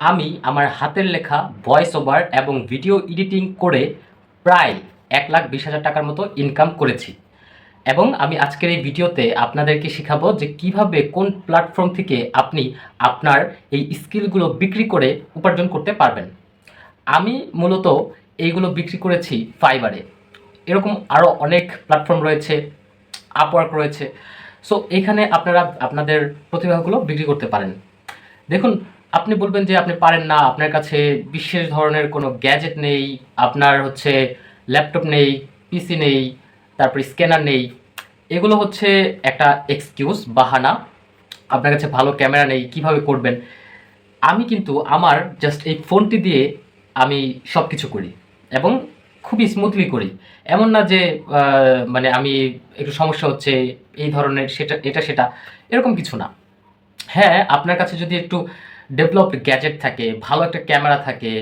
আমি আমার হাতের লেখা ভয়েস ওভার এবং ভিডিও এডিটিং করে প্রায় এক লাখ বিশ হাজার টাকার মতো ইনকাম করেছি। এবং আমি আজকের এই ভিডিওতে আপনাদেরকে শেখাবো যে কীভাবে কোন প্ল্যাটফর্ম থেকে আপনি আপনার এই স্কিলগুলো বিক্রি করে উপার্জন করতে পারবেন। আমি মূলত এইগুলো বিক্রি করেছি ফাইবারে এরকম আরও অনেক প্ল্যাটফর্ম রয়েছে আপওয়ার্ক রয়েছে। সো এখানে আপনারা, আপনাদের প্রতিভাগুলো বিক্রি করতে পারেন। দেখুন আপনি বলবেন যে আপনি পারেন না, আপনার কাছে বিশেষ ধরনের কোনো গ্যাজেট নেই, আপনার হচ্ছে ল্যাপটপ নেই পিসি নেই, তারপর স্ক্যানার নেই, এগুলো হচ্ছে একটা এক্সকিউজ বাহানা। আপনার কাছে ভালো ক্যামেরা নেই, কীভাবে করবেন? আমি কিন্তু আমার জাস্ট এই ফোনটি দিয়ে আমি সব কিছু করি এবং খুবই স্মুথলি করি। এমন না যে মানে আমি একটু সমস্যা হচ্ছে, এই ধরনের সেটা, এটা, সেটা, এরকম কিছু না। হ্যাঁ আপনার কাছে যদি একটু ডেভেলপড গ্যাজেট থাকে, ভালো একটা ক্যামেরা থাকে,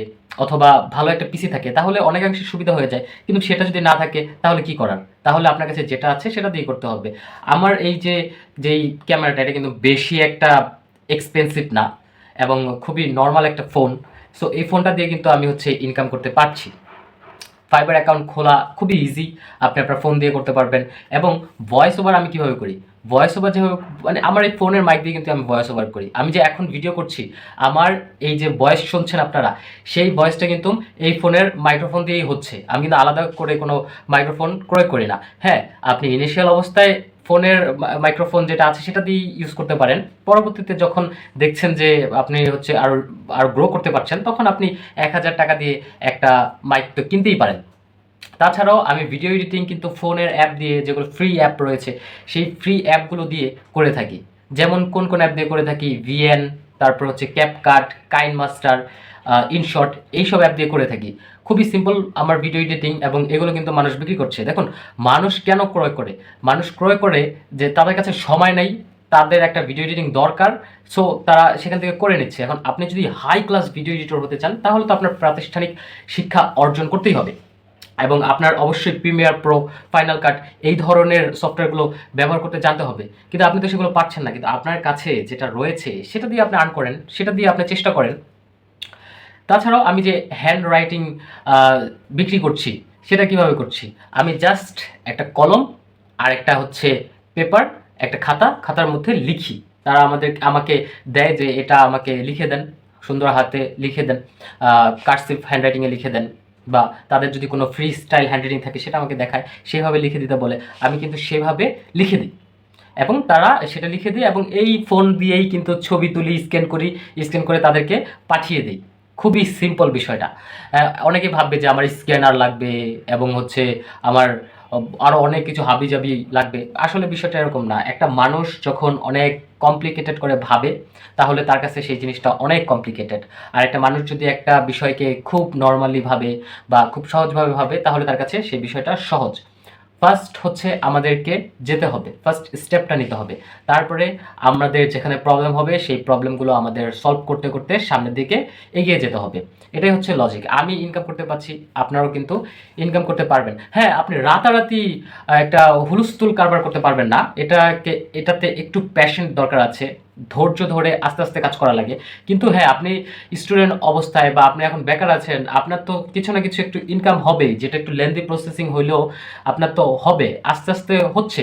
অথবা ভালো একটা পিসি থাকে, তাহলে অনেকাংশে সুবিধা হয়ে যায়। কিন্তু সেটা যদি না থাকে, তাহলে কি করার? তাহলে আপনার কাছে যেটা আছে, সেটা দিয়ে করতে হবে। আমার এই যে, যেই ক্যামেরাটা এটা কিন্তু বেশি একটা এক্সপেন্সিভ না, এবং খুবই নর্মাল একটা ফোন সো এই ফোনটা দিয়ে কিন্তু আমি হচ্ছে ইনকাম করতে পারছি। ফাইবার অ্যাকাউন্ট খোলা খুবই ইজি আপনি আপনার ফোন দিয়ে করতে পারবেন। এবং ভয়েস ওভার আমি কীভাবে করি? ভয়েস ওভার যেভাবে মানে আমার এই ফোনের মাইক দিয়ে কিন্তু আমি ভয়েস ওভার করি। আমি যে এখন ভিডিও করছি, আমার এই যে ভয়েস শুনছেন আপনারা, সেই ভয়েসটা কিন্তু এই ফোনের মাইক্রোফোন দিয়েই হচ্ছে। আমি কিন্তু আলাদা করে কোনো মাইক্রোফোন ক্রয় করি না। হ্যাঁ আপনি ইনিশিয়াল অবস্থায় ফোনের মাইক্রোফোন যেটা আছে সেটা দিয়ে ইউজ করতে পারেন। পরবর্তীতে যখন দেখছেন যে আপনি হচ্ছে আর আর গ্রো করতে পারছেন, তখন আপনি এক হাজার টাকা দিয়ে একটা মাইক তো কিনতেই পারেন। তাছাড়াও আমি ভিডিও এডিটিং কিন্তু ফোনের অ্যাপ দিয়ে যেগুলো ফ্রি অ্যাপ রয়েছে, সেই ফ্রি অ্যাপগুলো দিয়ে করে থাকি। যেমন কোন কোন অ্যাপ দিয়ে করে থাকি? ভিএন তারপর হচ্ছে ক্যাপকাট কাইন মাস্টার ইনশর্ট এইসব অ্যাপ দিয়ে করে থাকি। খুবই সিম্পল আমার ভিডিও এডিটিং এবং এগুলো কিন্তু মানুষ বিক্রি করছে। দেখুন, মানুষ কেন ক্রয় করে? মানুষ ক্রয় করে যে তাদের কাছে সময় নেই, তাদের একটা ভিডিও এডিটিং দরকার সো তারা সেখান থেকে করে নিচ্ছে। এখন আপনি যদি হাই ক্লাস ভিডিও এডিটর হতে চান, তাহলে তো আপনার প্রাতিষ্ঠানিক শিক্ষা অর্জন করতেই হবে। এবং আপনার অবশ্যই প্রিমিয়ার প্রো ফাইনাল কাট এই ধরনের সফটওয়্যারগুলো ব্যবহার করতে জানতে হবে। কিন্তু আপনি তো সেগুলো পারছেন না। কিন্তু আপনার কাছে যেটা রয়েছে, সেটা দিয়ে আপনি আর্ন করেন, সেটা দিয়ে আপনি চেষ্টা করেন। তাছাড়াও আমি যে হ্যান্ড রাইটিং বিক্রি করছি, সেটা কীভাবে করছি? আমি জাস্ট একটা কলম আর একটা হচ্ছে পেপার একটা খাতা, খাতার মধ্যে লিখি। তারা আমাদের, আমাকে দেয় যে এটা আমাকে লিখে দেন, সুন্দর হাতে লিখে দেন কার্সিভ হ্যান্ডরাইটিংয়ে লিখে দেন, বা তাদের যদি কোনো ফ্রি স্টাইল হ্যান্ডরাইটিং থাকে, সেটা আমাকে দেখায়, সেভাবে লিখে দিতে বলে। আমি কিন্তু সেভাবে লিখে দিই। এবং তারা সেটা লিখে দিই এবং এই ফোন দিয়েই কিন্তু ছবি তুলি স্ক্যান করি স্ক্যান করে তাদেরকে পাঠিয়ে দিই। খুবই সিম্পল বিষয়টা। অনেকে ভাববে যে আমার স্ক্যানার লাগবে এবং হচ্ছে আমার আরও অনেক কিছু হাবিজাবি লাগবে। আসলে বিষয়টা এরকম না। একটা মানুষ যখন অনেক কমপ্লিকেটেড করে ভাবে, তাহলে তার কাছে সেই জিনিসটা অনেক কমপ্লিকেটেড আর একটা মানুষ যদি একটা বিষয়কে খুব নর্মালি ভাবে বা খুব সহজভাবে ভাবে, তাহলে তার কাছে সেই বিষয়টা সহজ। ফার্স্ট হচ্ছে আমাদেরকে যেতে হবে। ফার্স্ট স্টেপটা নিতে হবে। তারপরে আমাদের যেখানে প্রবলেম হবে, সেই প্রবলেমগুলো আমাদের সলভ করতে করতে সামনের দিকে এগিয়ে যেতে হবে। এটাই হচ্ছে লজিক আমি ইনকাম করতে পারছি, আপনারাও কিন্তু ইনকাম করতে পারবেন। হ্যাঁ আপনি রাতারাতি একটা হুলস্থুল কারবার করতে পারবেন না। এটাকে, এটাতে একটু প্যাশন দরকার আছে। ধৈর্য ধরে আস্তে আস্তে কাজ করা লাগে। কিন্তু হ্যাঁ আপনি স্টুডেন্ট অবস্থায় বা আপনি এখন বেকার আছেন, আপনার তো কিছু না কিছু একটু ইনকাম হবেই, যেটা একটু লেন্দি প্রসেসিং হইলেও আপনার তো হবে, আস্তে আস্তে হচ্ছে।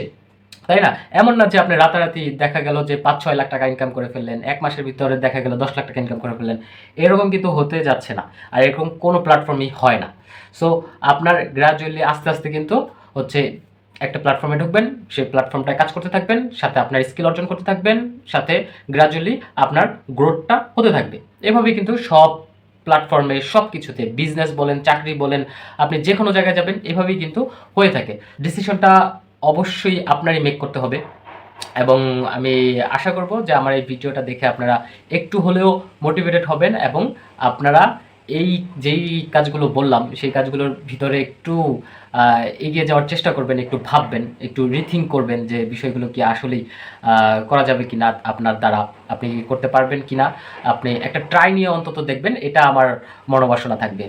তাই না? এমন না যে আপনি রাতারাতি দেখা গেল যে পাঁচ ছয় লাখ টাকা ইনকাম করে ফেললেন, এক মাসের ভিতরে দেখা গেল দশ লাখ টাকা ইনকাম করে ফেললেন, এরকম কিন্তু হতে যাচ্ছে না। আর এরকম কোনো প্ল্যাটফর্মই হয় না। সো আপনার গ্রাজুয়ালি আস্তে আস্তে কিন্তু হচ্ছে একটা প্ল্যাটফর্মে ঢুকবেন, সেই প্ল্যাটফর্মটায় কাজ করতে থাকবেন, সাথে আপনার স্কিল অর্জন করতে থাকবেন, সাথে গ্রাজুয়ালি আপনার গ্রোথটা হতে থাকবে। এভাবেই কিন্তু সব প্ল্যাটফর্মে সব কিছুতে বিজনেস বলেন, চাকরি বলেন, আপনি যে কোনো জায়গায় যাবেন, এভাবেই কিন্তু হয়ে থাকে। ডিসিশনটা অবশ্যই আপনারই মেক করতে হবে। এবং আমি আশা করব যে আমার এই ভিডিওটা দেখে আপনারা একটু হলেও মোটিভেটেড হবেন এবং আপনারা এই যেই কাজগুলো বললাম, সেই কাজগুলোর ভিতরে একটু এগিয়ে যাওয়ার চেষ্টা করবেন, একটু ভাববেন, একটু রিথিঙ্ক করবেন যে বিষয়গুলো কি আসলেই করা যাবে কি না আপনার দ্বারা, আপনি করতে পারবেন কি না আপনি একটা ট্রাই নিয়ে অন্তত দেখবেন, এটা আমার মনোবাসনা থাকবে।